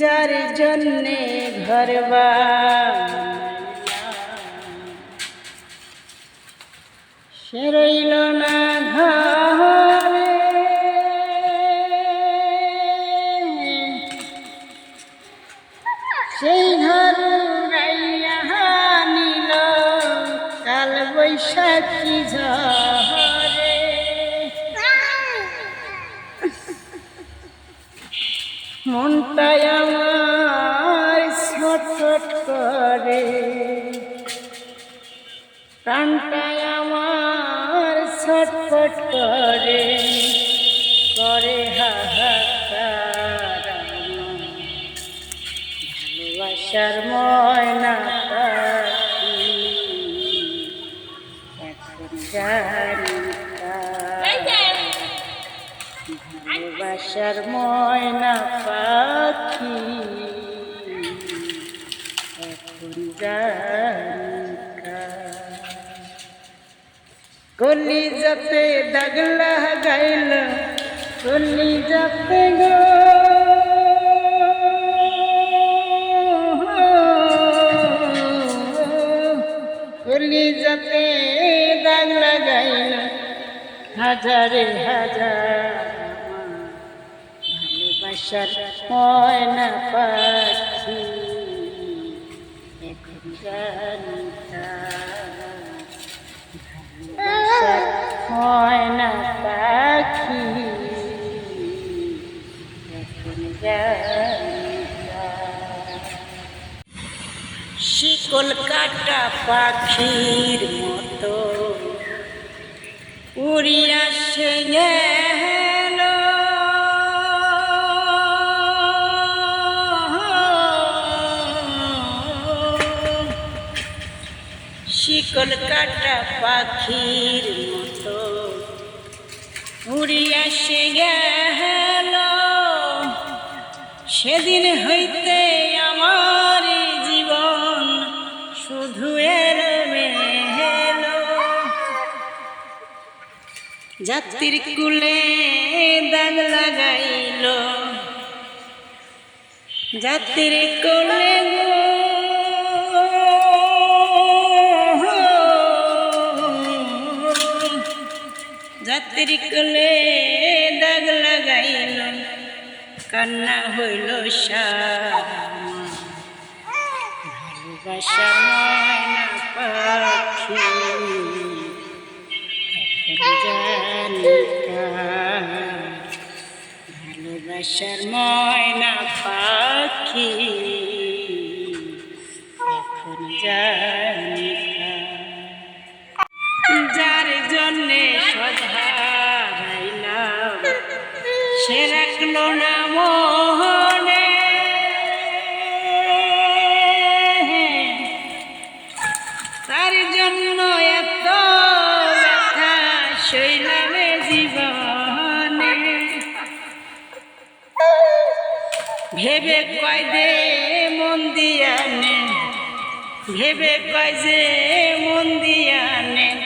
যার জন্যে ঘর বানাইলাম, সে রইল না ঘরে। সেই ঘর নিল কাল বৈশাখী ঝরে। মনটাই আমার ছটফট করে। প্রাণটাই আমার ছটফট করে। করে হাহাকার ভালোবাসার ময়না এখন জানি ভালোবাসার ময়না পাখি এখন। কলি যাতে দাগলা গাইল কলি যাতে গো কলি যাতে দাগ লাগাইল হাজারে হাজার ভালোবাসার ময়না পাখি ময়না পাখি শিকল কাটা পাখির মতো। উড়িয়া সে শিকল কাটা পাখির মতো। উড়িয়া সে গেল। সেদিন হইতে আমার জীবন শুধু যাত্রীর কুলে দাগ লাগাইল। যাত্রীর কুলে কুলে দাগ লাগাইল কান্না হইল ভালোবাসার ময়না পাখি। ভালোবাসার ময়না পাখি এখন জানি তার জন্য এত জীবনে। ভেবে কয় দে মন দিয়ানে ভেবে কয় যে মন দিয়ানে